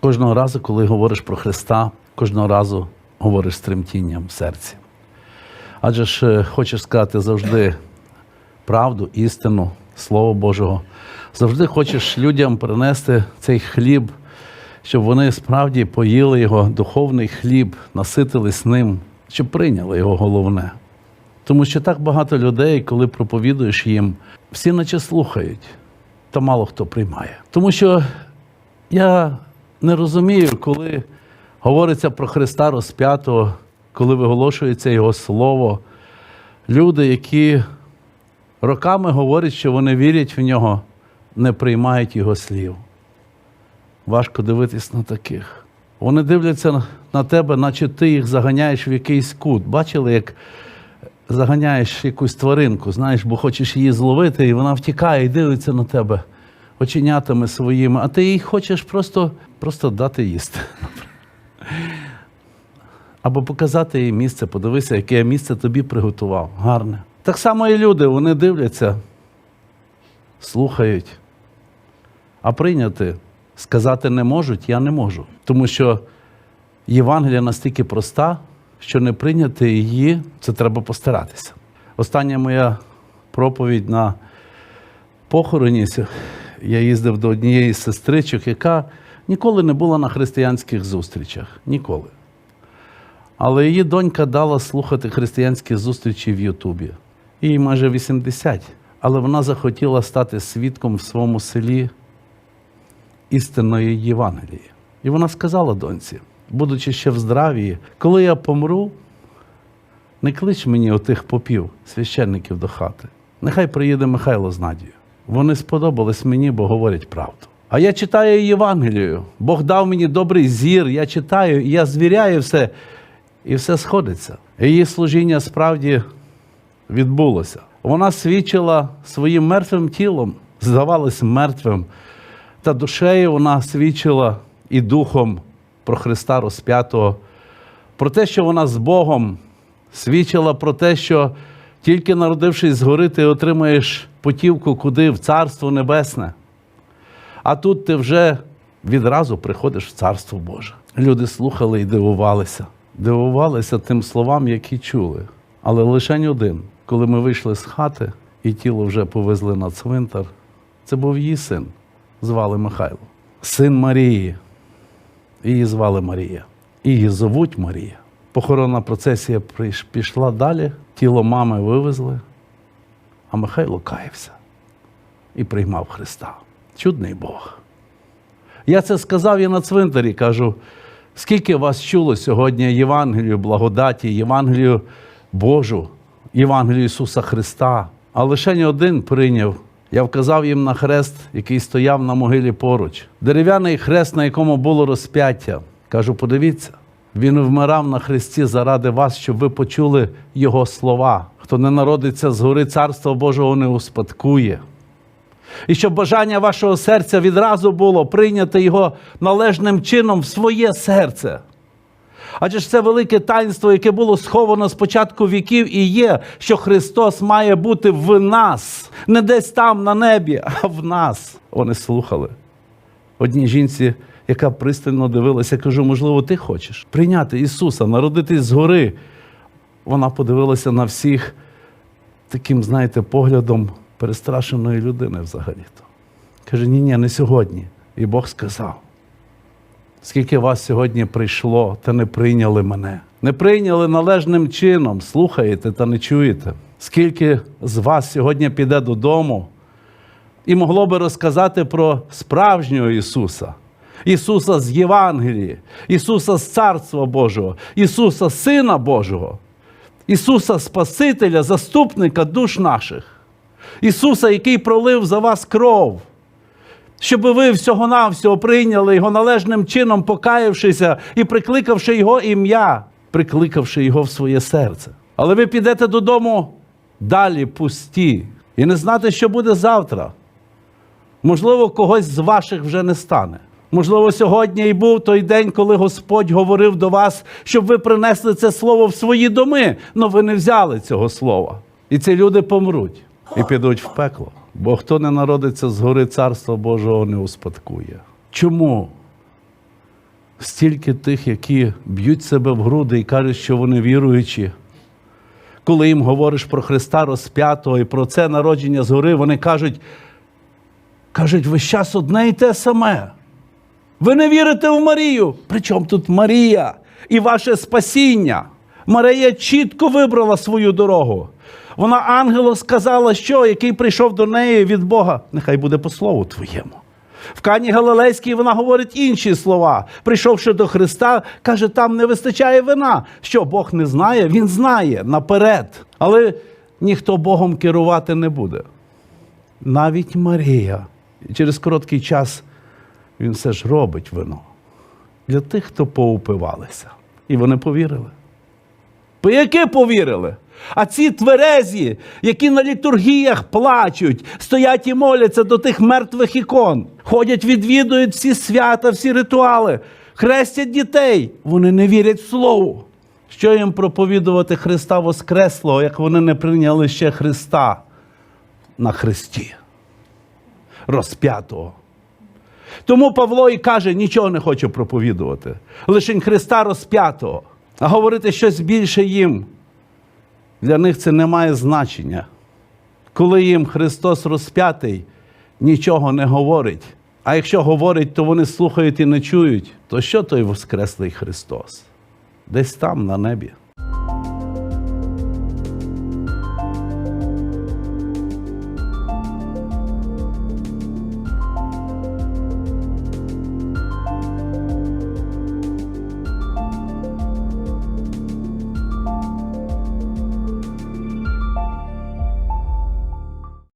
Кожного разу, коли говориш про Христа, кожного разу говориш з тремтінням в серці. Адже ж е, хочеш сказати завжди правду, істину, Слово Божого. Завжди хочеш людям принести цей хліб, щоб вони справді поїли його духовний хліб, наситились ним, щоб прийняли його головне. Тому що так багато людей, коли проповідуєш їм, всі наче слухають, та мало хто приймає. Тому що я не розумію, коли говориться про Христа розп'ятого, коли виголошується Його Слово, люди, які роками говорять, що вони вірять в нього, не приймають Його слів. Важко дивитись на таких. Вони дивляться на тебе, наче ти їх заганяєш в якийсь кут. Бачили, як заганяєш якусь тваринку, знаєш, бо хочеш її зловити, і вона втікає і дивиться на тебе оченятами своїми, а ти їй хочеш просто, просто дати їсти. Або показати їй місце, подивися, яке я місце тобі приготував. Гарне. Так само і люди, вони дивляться, слухають, а прийняти, сказати не можуть, я не можу. Тому що Євангелія настільки проста, що не прийняти її, це треба постаратися. Остання моя проповідь на похороні. Я їздив до однієї сестричок, яка ніколи не була на християнських зустрічах. Ніколи. Але її донька дала слухати християнські зустрічі в Ютубі. Їй майже 80. Але вона захотіла стати свідком в своєму селі істинної Євангелії. І вона сказала доньці, будучи ще в здравії, коли я помру, не клич мені отих попів, священників до хати. Нехай приїде Михайло з Надією. Вони сподобались мені, бо говорять правду. А я читаю Євангелію. Бог дав мені добрий зір, я читаю, я звіряю все, і все сходиться. Її служіння справді відбулося. Вона свідчила своїм мертвим тілом, здавалось мертвим, та душею вона свідчила і духом про Христа розп'ятого, про те, що вона з Богом свідчила про те, що тільки народившись згори, ти отримаєш путівку куди? В Царство Небесне. А тут ти вже відразу приходиш в Царство Боже. Люди слухали і дивувалися. Дивувалися тим словам, які чули. Але лише один, коли ми вийшли з хати і тіло вже повезли на цвинтар, це був її син, звали Михайло, син Марії. Її звали Марія. Її зовуть Марія. Похоронна процесія пішла далі, тіло мами вивезли, а Михайло каявся і приймав Христа. Чудний Бог. Я це сказав і на цвинтарі, кажу, скільки вас чуло сьогодні Євангелію благодаті, Євангелію Божу, Євангелію Ісуса Христа, а лише не один прийняв. Я вказав їм на хрест, який стояв на могилі поруч. Дерев'яний хрест, на якому було розп'яття. Кажу, подивіться, він вмирав на хресті заради вас, щоб ви почули Його слова. Хто не народиться згори Царства Божого не успадкує. І щоб бажання вашого серця відразу було прийняти його належним чином в своє серце. Адже ж це велике таїнство, яке було сховано з початку віків, і є, що Христос має бути в нас, не десь там на небі, а в нас. Вони слухали. Одній жінці, яка пристально дивилася, кажу, можливо, ти хочеш прийняти Ісуса, народитись згори. Вона подивилася на всіх таким, знаєте, поглядом перестрашеної людини взагалі-то. Каже, ні, ні, не сьогодні. І Бог сказав. Скільки вас сьогодні прийшло, та не прийняли мене. Не прийняли належним чином, слухаєте та не чуєте. Скільки з вас сьогодні піде додому і могло би розказати про справжнього Ісуса, Ісуса з Євангелії, Ісуса з Царства Божого, Ісуса Сина Божого, Ісуса Спасителя, заступника душ наших, Ісуса, який пролив за вас кров щоб ви всього-навсього прийняли його належним чином, покаявшися і прикликавши його ім'я, прикликавши його в своє серце. Але ви підете додому далі пусті і не знати, що буде завтра. Можливо, когось з ваших вже не стане. Можливо, сьогодні і був той день, коли Господь говорив до вас, щоб ви принесли це слово в свої доми, але ви не взяли цього слова. І ці люди помруть і підуть в пекло. Бо хто не народиться згори Царства Божого не успадкує. Чому? стільки тих, які б'ють себе в груди і кажуть, що вони віруючі. Коли їм говориш про Христа розп'ятого і про це народження згори, вони кажуть, кажуть, весь час одне і те саме. Ви не вірите в Марію. Причому тут Марія і ваше спасіння? Марія чітко вибрала свою дорогу. Вона ангелу сказала, що який прийшов до неї від Бога, нехай буде по слову твоєму. В Кані Галилейській вона говорить інші слова. Прийшовши до Христа, каже, там не вистачає вина. Що Бог не знає? Він знає наперед. Але ніхто Богом керувати не буде. Навіть Марія. Через короткий час він все ж робить вино для тих, хто поупивалися. І вони повірили. По яке повірили? А ці тверезі, які на літургіях плачуть, стоять і моляться до тих мертвих ікон, ходять, відвідують всі свята, всі ритуали, хрестять дітей. Вони не вірять в слово. Що їм проповідувати Христа Воскреслого, як вони не прийняли ще Христа на Христі, розп'ятого. Тому Павло і каже, нічого не хочу проповідувати. Лишень Христа розп'ятого. А говорити щось більше їм. Для них це не має значення. Коли їм Христос розп'ятий, нічого не говорить. А якщо говорить, то вони слухають і не чують, то що той Воскреслий Христос? Десь там, на небі.